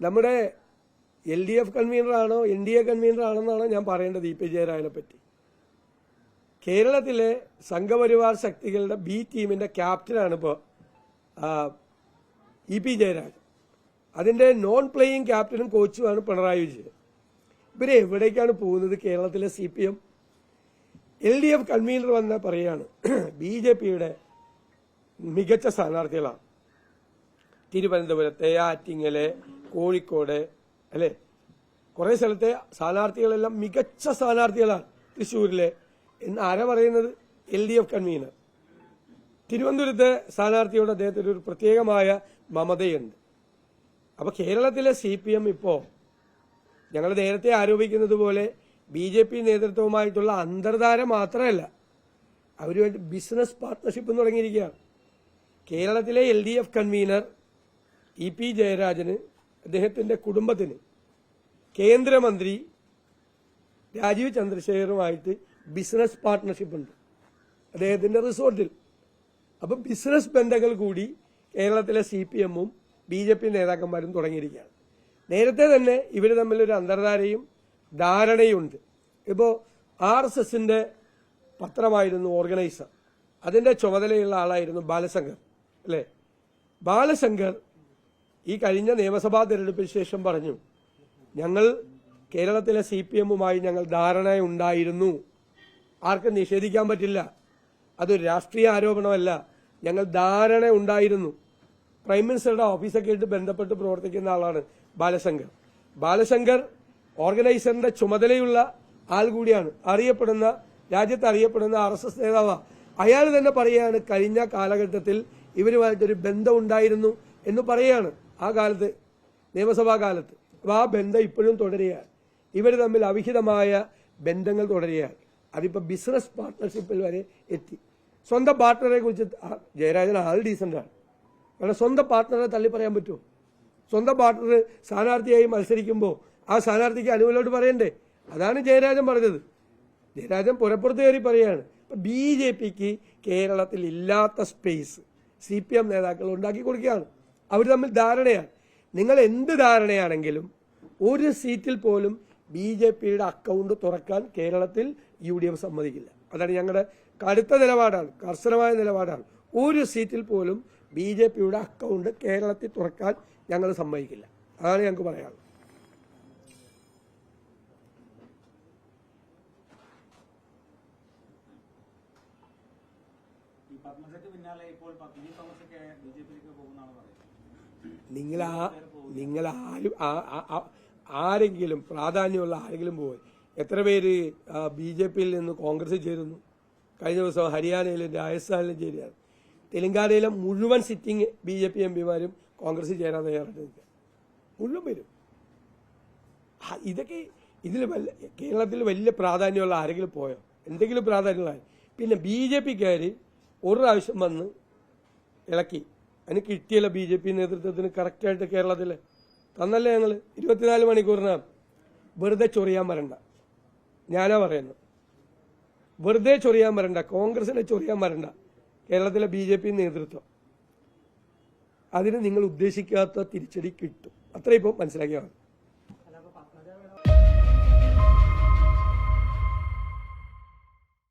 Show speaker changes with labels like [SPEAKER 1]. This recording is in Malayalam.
[SPEAKER 1] നമ്മുടെ എൽ ഡി എഫ് കൺവീനറാണോ എൻ ഡി എ കൺവീനറാണെന്നാണോ ഞാൻ പറയേണ്ടത് ഇ പി ജയരാജനെ പറ്റി. കേരളത്തിലെ സംഘപരിവാർ ശക്തികളുടെ ബി ടീമിന്റെ ക്യാപ്റ്റനാണ് ഇപ്പോൾ ഇ പി ജയരാജൻ അതിന്റെ നോൺ പ്ലേയിങ് ക്യാപ്റ്റനും കോച്ചുമാണ് പിണറായി വിജയൻ. ഇവരെ എവിടേക്കാണ് പോകുന്നത് കേരളത്തിലെ C P M L D F convener വന്ന പറയാണ് ബി ജെ പിയുടെ മികച്ച സ്ഥാനാർത്ഥികളാണ്. തിരുവനന്തപുരത്തെ ആറ്റിങ്ങൽ കോഴിക്കോട് അല്ലേ? കുറെ സ്ഥലത്തെ സ്ഥാനാർത്ഥികളെല്ലാം മികച്ച സ്ഥാനാർത്ഥികളാണ് തൃശ്ശൂരിലെ. എന്ന് ആരാ പറയുന്നത്? L D F convener. തിരുവനന്തപുരത്തെ സ്ഥാനാർത്ഥിയോട് അദ്ദേഹത്തിന് ഒരു പ്രത്യേകമായ മമതയുണ്ട്. അപ്പൊ കേരളത്തിലെ സി പി എം ഇപ്പോ ഞങ്ങൾ നേരത്തെ ആരോപിക്കുന്നത് പോലെ ബി ജെ പി നേതൃത്വവുമായിട്ടുള്ള അന്തർധാര മാത്രമല്ല അവരുമായിട്ട് ബിസിനസ് പാർട്ട്ണർഷിപ്പ് തുടങ്ങിയിരിക്കുകയാണ്. കേരളത്തിലെ L D F convener E P ജയരാജന് അദ്ദേഹത്തിന്റെ കുടുംബത്തിന് കേന്ദ്രമന്ത്രി രാജീവ് ചന്ദ്രശേഖറുമായിട്ട് ബിസിനസ് പാർട്ട്ണർഷിപ്പ് ഉണ്ട്. അദ്ദേഹത്തിന്റെ റിസോർട്ടിൽ. അപ്പം ബിസിനസ് ബന്ധങ്ങൾ കൂടി കേരളത്തിലെ സി പി എമ്മും ബി ജെ പി നേതാക്കന്മാരും തുടങ്ങിയിരിക്കുകയാണ്. നേരത്തെ തന്നെ ഇവർ തമ്മിലൊരു അന്തർധാരയും ധാരണയുമുണ്ട് ഇപ്പോൾ ആർ എസ് എസിന്റെ പത്രമായിരുന്നു ഓർഗനൈസർ. അതിന്റെ ചുമതലയുള്ള ആളായിരുന്നു ബാലശങ്കർ. അല്ലേ? ബാലശങ്കർ ഈ കഴിഞ്ഞ നിയമസഭാ തെരഞ്ഞെടുപ്പിന് ശേഷം പറഞ്ഞു ഞങ്ങൾ കേരളത്തിലെ സി പി എമ്മുമായി ഞങ്ങൾ ധാരണയുണ്ടായിരുന്നു. ആർക്കും നിഷേധിക്കാൻ പറ്റില്ല. അതൊരു രാഷ്ട്രീയ ആരോപണമല്ല. ഞങ്ങൾ ധാരണ ഉണ്ടായിരുന്നു പ്രൈം മിനിസ്റ്ററുടെ ഓഫീസൊക്കെ ആയിട്ട് ബന്ധപ്പെട്ട് പ്രവർത്തിക്കുന്ന ആളാണ് ബാലശങ്കർ. ബാലശങ്കർ ഓർഗനൈസറിന്റെ ചുമതലയുള്ള ആൾ കൂടിയാണ്. അറിയപ്പെടുന്ന രാജ്യത്ത് അറിയപ്പെടുന്ന ആർ എസ് എസ് അയാൾ തന്നെ പറയുകയാണ് കഴിഞ്ഞ കാലഘട്ടത്തിൽ ഇവരുമായിട്ടൊരു ബന്ധമുണ്ടായിരുന്നു എന്ന് പറയുകയാണ് ആ കാലത്ത് നിയമസഭാ കാലത്ത്. അപ്പോൾ ആ ബന്ധം ഇപ്പോഴും തുടരുകയാണ്. ഇവർ തമ്മിൽ അവിഹിതമായ ബന്ധങ്ങൾ തുടരുകയാണ്. അതിപ്പോൾ ബിസിനസ് പാർട്ട്ണർഷിപ്പിൽ വരെ എത്തി. സ്വന്തം പാർട്ട്ണറെ കുറിച്ച് ജയരാജൻ ആൾ ഡീസന്റാണ് കാരണം സ്വന്തം പാർട്ട്ണറെ തള്ളി പറയാൻ പറ്റുമോ? സ്വന്തം പാർട്ട്ണർ സ്ഥാനാർത്ഥിയായി മത്സരിക്കുമ്പോൾ ആ സ്ഥാനാർത്ഥിക്ക് അനുകൂലമായിട്ട് പറയണ്ടേ? അതാണ് ജയരാജൻ പറഞ്ഞത്. ജയരാജൻ പുറപ്പുറത്ത് കയറി പറയാണ്. ബി ജെ പിക്ക് കേരളത്തിൽ ഇല്ലാത്ത സ്പേസ് സി പി എം നേതാക്കൾ ഉണ്ടാക്കി കൊടുക്കുകയാണ്. അവർ തമ്മിൽ ധാരണയാണ്. നിങ്ങൾ എന്ത് ധാരണയാണെങ്കിലും ഒരു സീറ്റിൽ പോലും ബി ജെ പിയുടെ അക്കൗണ്ട് തുറക്കാൻ കേരളത്തിൽ യു ഡി എഫ് സമ്മതിക്കില്ല. അതാണ് ഞങ്ങളുടെ കടുത്ത നിലപാടാണ് കർശനമായ നിലപാടാണ്. ഒരു സീറ്റിൽ പോലും ബി ജെ പിയുടെ അക്കൗണ്ട് കേരളത്തിൽ തുറക്കാൻ ഞങ്ങൾ സമ്മതിക്കില്ല. അതാണ് ഞങ്ങൾക്ക് പറയാനുള്ളത്.
[SPEAKER 2] പത്മജയ്ക്ക് പിന്നാലെ ഇപ്പോൾ പത്മജി തോമസൊക്കെ ബി ജെ പിയിലേക്ക് പോകുന്നതാണ് പറയുന്നത്?
[SPEAKER 1] നിങ്ങൾ ആ നിങ്ങൾ ആരും ആരെങ്കിലും പ്രാധാന്യമുള്ള ആരെങ്കിലും പോയി. എത്ര പേര് ബി ജെ പിയിൽ നിന്ന് കോൺഗ്രസ് ചേരുന്നു? കഴിഞ്ഞ ദിവസം ഹരിയാനയിലും രാജസ്ഥാനിലും ചേരുകയാണ്. തെലങ്കാനയിലെ മുഴുവൻ sitting B J P M പിമാരും Congress ചേരാൻ തയ്യാറായിട്ട് മുഴുവൻ പേരും. ഇതൊക്കെ ഇതിൽ വല്ല കേരളത്തിൽ വലിയ പ്രാധാന്യമുള്ള ആരെങ്കിലും പോയോ? എന്തെങ്കിലും പ്രാധാന്യമുള്ള പിന്നെ ബി ജെ പിക്കാർ ഒരു പ്രാവശ്യം വന്ന് ഇളക്കി. അതിന് കിട്ടിയല്ല ബി ജെ പി നേതൃത്വത്തിന് കറക്റ്റായിട്ട് കേരളത്തിൽ തന്നല്ലേ ഞങ്ങൾ ഇരുപത്തിനാല് മണിക്കൂറിന് വെറുതെ ചൊറിയാൻ വരണ്ട. ഞാനാ പറയുന്നു വെറുതെ ചൊറിയാൻ വരണ്ട. കോൺഗ്രസിനെ ചൊറിയാൻ വരണ്ട. കേരളത്തിലെ ബി ജെ പി നേതൃത്വം. അതിന് നിങ്ങൾ ഉദ്ദേശിക്കാത്ത തിരിച്ചടി കിട്ടും. അത്രയും ഇപ്പം മനസ്സിലാക്കിയാൽ